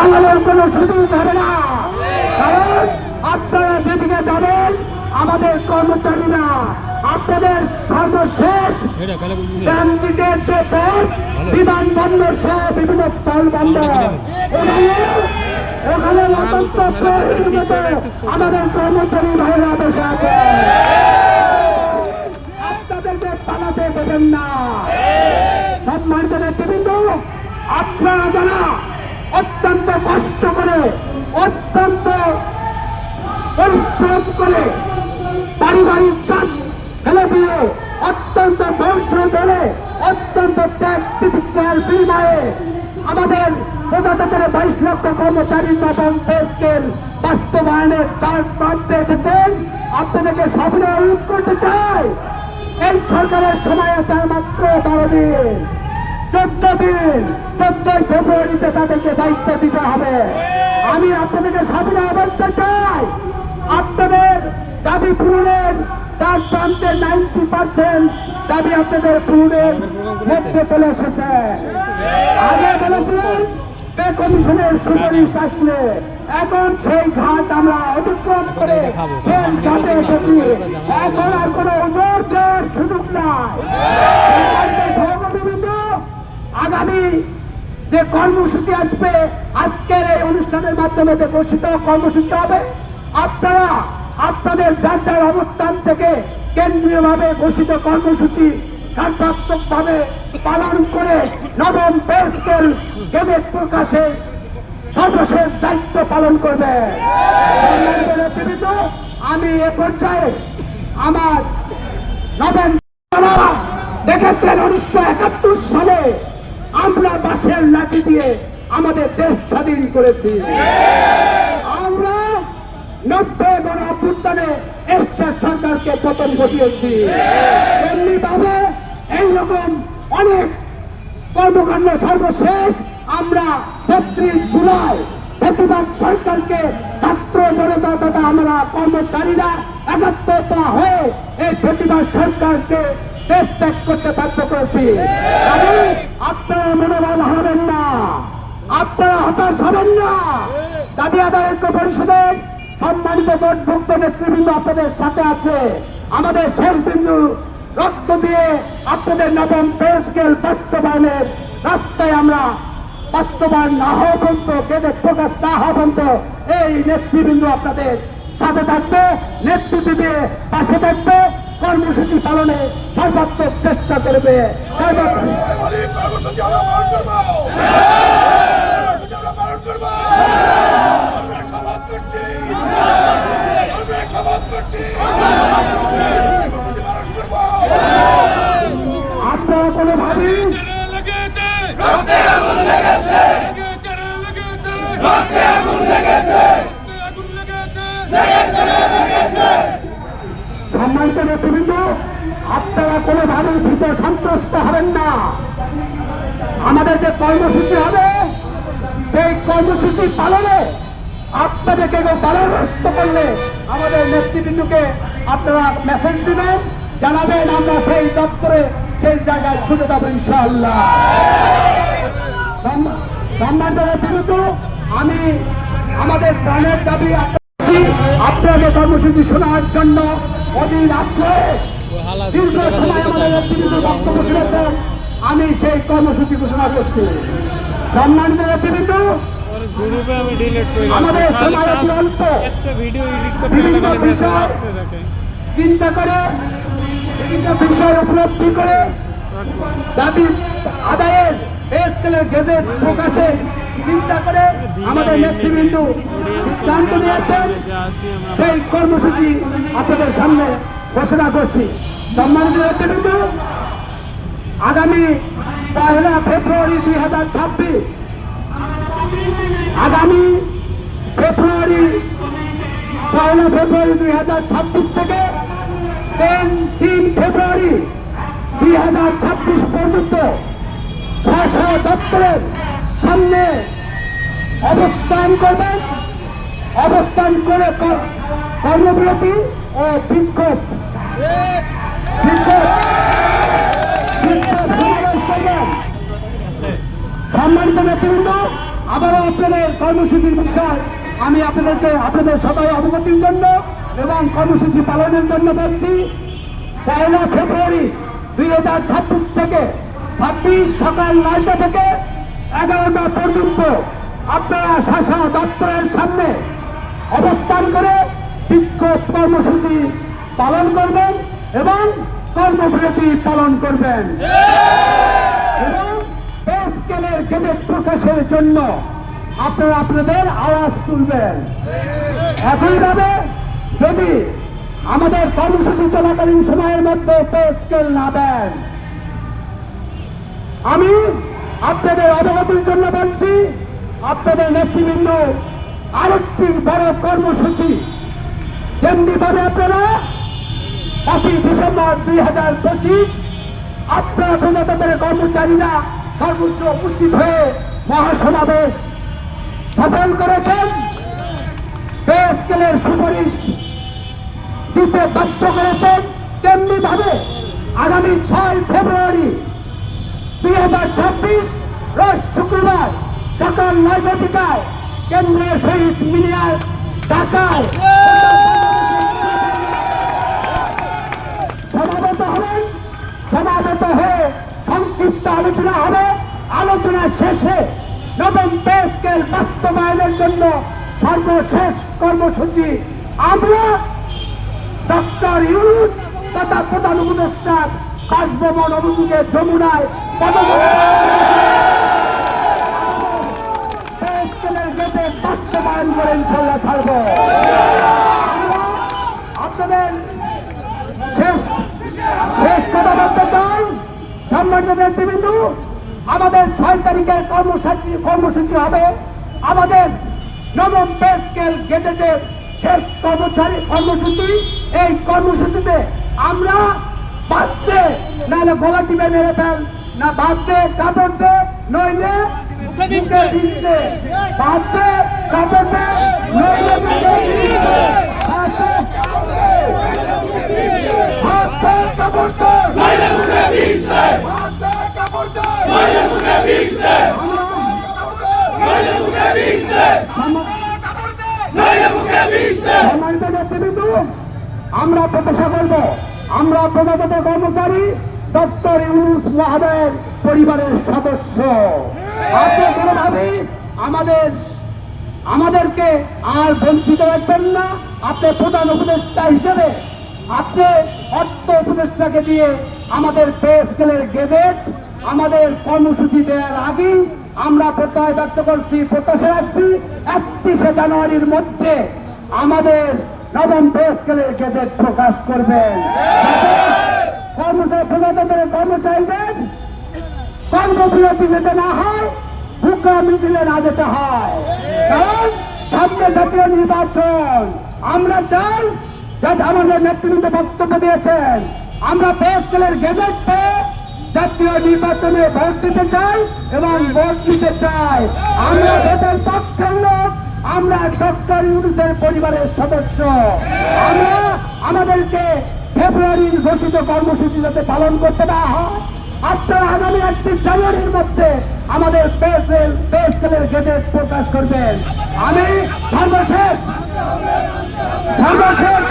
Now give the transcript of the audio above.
পালানোর কোনো সুযোগ হবে না। কারণ আপনারা যেদিকে যাবেন আমাদের কর্মচারীরা আপনাদের সর্বশেষ ট্রানজিটের যে পথ বিমানবন্দর সহ বিভিন্ন স্থল বন্দর ওখানে আমাদের কর্মচারী ভাইরা বসে আছে। আপনাদেরকে পালাতে দেবেন না। সম্মানিত নেতৃবৃন্দ আপনারা যারা অত্যন্ত কষ্ট করে, অত্যন্ত পরিশ্রম করে পারিবারিক কাজ ফেলে দিয়ে অত্যন্ত ধৈর্য ধরে, অত্যন্ত ত্যাগ তিতিক্ষার বিনিময়ে আমাদের প্রজাতন্ত্রের বাইশ লক্ষ কর্মচারী পে স্কেল বাস্তবায়নের তার প্রান্তে এসেছেন। আপনাদেরকে সবনে অনুরোধ করতে চাই, এই সরকারের সময় আছে মাত্র বারো দিন। চোদ্দ দিন চোদ্দই ফেব্রুয়ারিতে তাদেরকে দায়িত্ব দিতে হবে। আমি আপনাদেরকে সামনে বলতে চাই। আপনাদের দাবি পূরণের, তার প্রান্তে নাইনটি পার্সেন্ট দাবি আপনাদের পূরণের মধ্যে চলে এসেছে। আগে বলেছিলেন কমিশনের সুপারিশ আসলে। এখন সেই ঘাট আমরা অতিক্রম করে সেই ঘাটে এসেছি। এখন আর কোনো দেওয়ার সুযোগ নাই। আগামী যে কর্মসূচি আসবে, আজকের এই অনুষ্ঠানের মাধ্যমে যে ঘোষিত কর্মসূচি হবে, আপনারা, আপনাদের যার যার অবস্থান থেকে কেন্দ্রীয়ভাবে ঘোষিত কর্মসূচি সার্বাত্মক ভাবে পালন করে নবম পে স্কেল প্রকাশে সর্বশেষ দায়িত্ব পালন করবে। আমি এ পর্যায়ে আমার নবম দেখেছেন উনিশশো একাত্তর সালে আমরা বাসের লাঠি দিয়ে আমাদের দেশ স্বাধীন করেছি। আমরা নব্বই গণ অভ্যুত্থানে এরশাদ সরকারকে পতন ঘটিয়েছি। এমনি ভাবে এইরকম অনেক কর্মকাণ্ড সর্বশেষ আমরা ছত্রিশ জুলাই বেশিরভাগ সরকারকে ছাত্র জনতা তথা আমরা কর্মচারীরা একাত্মতা হয়ে এই প্রতিবাদ সরকারকে দেশ ত্যাগ করতে বাধ্য করেছি। আপনারা মনোবল হারাবেন না। আপনারা হতাশ হবেন না। দাবি আদায় ঐক্য পরিষদের সম্মানিত জোটভুক্ত নেতৃবৃন্দ আপনাদের সাথে আছে। আমাদের শেষ বিন্দু রক্ত দিয়ে আপনাদের নবম পে স্কেল বাস্তবায়নের রাস্তায় আমরা বাস্তবায়ন না হওয়া পর্যন্ত, বেদে প্রকাশ না হওয়া পর্যন্ত এই নেতৃবৃন্দ আপনাদের সাথে থাকবে নেতৃত্ব দিয়ে পাশে থাকবে। কর্মসূচি পালনে সর্বাত্মক চেষ্টা করবে। সর্বাত্মক সবাই বলি আমরা পালন করব। কর্মসূচি আমরা পালন করব। আমরা শপথ করছি। আমরা শপথ করছি। কর্মসূচি পালন করব। আপনারা কোনোভাবেই রক্তে আগুন লেগেছে। আগুন লেগেছে। লেগেছে লেগেছে। সম্মানিত নেতৃবৃন্দ, আপনারা কোনোভাবেই ভীত সন্ত্রস্ত হবেন না। আমাদের যে কর্মসূচি হবে, সেই কর্মসূচি পালনে আপনাদেরকে কেউ বাধাগ্রস্ত করলে আমাদের নেতৃবৃন্দকে আপনারা মেসেজ দিবেন, জানাবেন, আমরা সেই দপ্তরে, সেই জায়গায় ছুটে যাব ইনশাআল্লাহ। সম্মা- সম্মানিত নেতৃবৃন্দ, আমি আমাদের প্রাণের দাবি আপনাদের কর্মসূচি শোনার জন্য দীর্ঘ সময় আমাদের বক্তব্য আমি সেই কর্মসূচি ঘোষণা করছি সম্মানিত নেতৃবৃন্দ, আমাদের সময় অল্প। বিভিন্ন বিষয়- চিন্তা করে, বিভিন্ন বিষয় উপলব্ধি করে দাবি আদায়ের স্কেলের গেজেট প্রকাশে চিন্তা করে আমাদের নেতৃবৃন্দ সিদ্ধান্ত নিয়েছেন। সেই কর্মসূচি আপনাদের সামনে ঘোষণা করছি। সম্মানিত নেতৃবৃন্দ, আগামী পয়লা ফেব্রুয়ারি দুই হাজার ছাব্বিশ, আগামী ফেব্রুয়ারি, পয়লা ফেব্রুয়ারি দুই হাজার ছাব্বিশ থেকে তিন তিন ফেব্রুয়ারি দুই হাজার ছাব্বিশ পর্যন্ত স্ব দপ্তরের সামনে অবস্থান করবেন। অবস্থান করে কর- কর্মবিরতি ও বিক্ষোভ। সম্মানিত নেতৃবৃন্দ, আবারও আপনাদের কর্মসূচির বিষয় আমি আপনাদেরকে, আপনাদের সবাই অবগতির জন্য এবং কর্মসূচি পালনের জন্য বলছি, পয়লা ফেব্রুয়ারি দুই হাজার ছাব্বিশ থেকে ছাব্বিশ সকাল নয়টা থেকে এগারোটা পর্যন্ত আপনারা শাসন দপ্তরের সামনে অবস্থান করে বিক্ষোভ কর্মসূচি পালন করবেন এবং কর্মবিরতি পালন করবেন। এবং স্কেলের গেজেট প্রকাশের জন্য আপনারা আপনাদের আওয়াজ তুলবেন। একইভাবে যদি আমাদের কর্মসূচি চলাকালীন সময়ের মধ্যে পে স্কেল না দেন আমি আপনাদের অবগতির জন্য বলছি, আপনাদের নেতৃবৃন্দ, আরেকটি বড় কর্মসূচি। যেমনি ভাবে আপনারা পাঁচই ডিসেম্বর দুই হাজার পঁচিশ আপনার প্রজাতন্ত্রের কর্মচারীরা সর্বোচ্চ উপস্থিত হয়ে মহাসমাবেশ সফল করেছেন। পে স্কেলের সুপারিশ দিতে বাধ্য করেছেন। তেমনি ভাবে আগামী ছয় ফেব্রুয়ারি দুই হাজার ছাব্বিশ রোজ শুক্রবার সকাল নয় ঘটিকায় কেন্দ্রীয় শহীদ মিডিয়ার ঢাকায় সমাবেত হবেন সমাবেত হয়ে সংক্ষিপ্ত আলোচনা হবে। আলোচনা শেষে নবম পে স্কেল বাস্তবায়নের জন্য সর্বশেষ কর্মসূচি। আমরা ডক্টর ইউনুস তথা প্রধান উপদেষ্টার বাসভবন অভিমুখে যমুনায়। আপনাদের শেষ শেষ আমাদের ছয় তারিখের কর্মসূচি কর্মসূচি হবে। আমাদের নবম পে স্কেল গেজেটের শেষ কর্মচারী কর্মসূচি। এই কর্মসূচিতে আমরা বাদতে নাহলে গলা টিপে মেরে ফেল না বাদতে কাপড় দে নইলে মুখে দিতে। বাদতে কাপড় দে নইলে কাপড় দে মুখে কাপড় দে মুখে মুখে মুখে সম্মানিত নেতৃবৃন্দ আমরা প্রত্যাশা করব আমরা প্রজাতন্ত্র কর্মচারী ডক্টর ইউনুস মহাদয়ের পরিবারের সদস্য। আমাদের, আমাদেরকে আর বঞ্চিত রাখবেন না। আপনি প্রধান উপদেষ্টা হিসেবে আপনি অর্থ উপদেষ্টাকে দিয়ে আমাদের পে স্কেলের গেজেট, আমাদের কর্মসূচি দেওয়ার আগেই আমরা প্রত্যয় ব্যক্ত করছি, প্রত্যাশা রাখছি। একত্রিশে জানুয়ারির মধ্যে আমাদের নবম পে স্কেলের গেজেট প্রকাশ করবেন কর্মচারী প্রজাতন্ত্রের কর্মচারীদের কর্মবিরতি যেতে না হয়, হুকা মিছিলে না যেতে হয়। কারণ সামনে জাতীয় নির্বাচন। আমরা চাই যাতে আমাদের নেতৃবৃন্দ বক্তব্য দিয়েছেন, আমরা পে স্কেলের গেজেট জাতীয় নির্বাচনে ভোট দিতে চাই এবং ভোট দিতে চাই। আমরা ভোটের পক্ষের লোক আমরা ডক্টর ইউনুসের পরিবারের সদস্য। আমরা আমাদেরকে ফেব্রুয়ারির ঘোষিত কর্মসূচি যাতে পালন করতে না হয়, আপনারা আগামী একত্রিশ জানুয়ারির মধ্যে আমাদের পেসেল, পেসেলের গেজেট প্রকাশ করবেন। আমি সর্বশেষ সর্বশেষ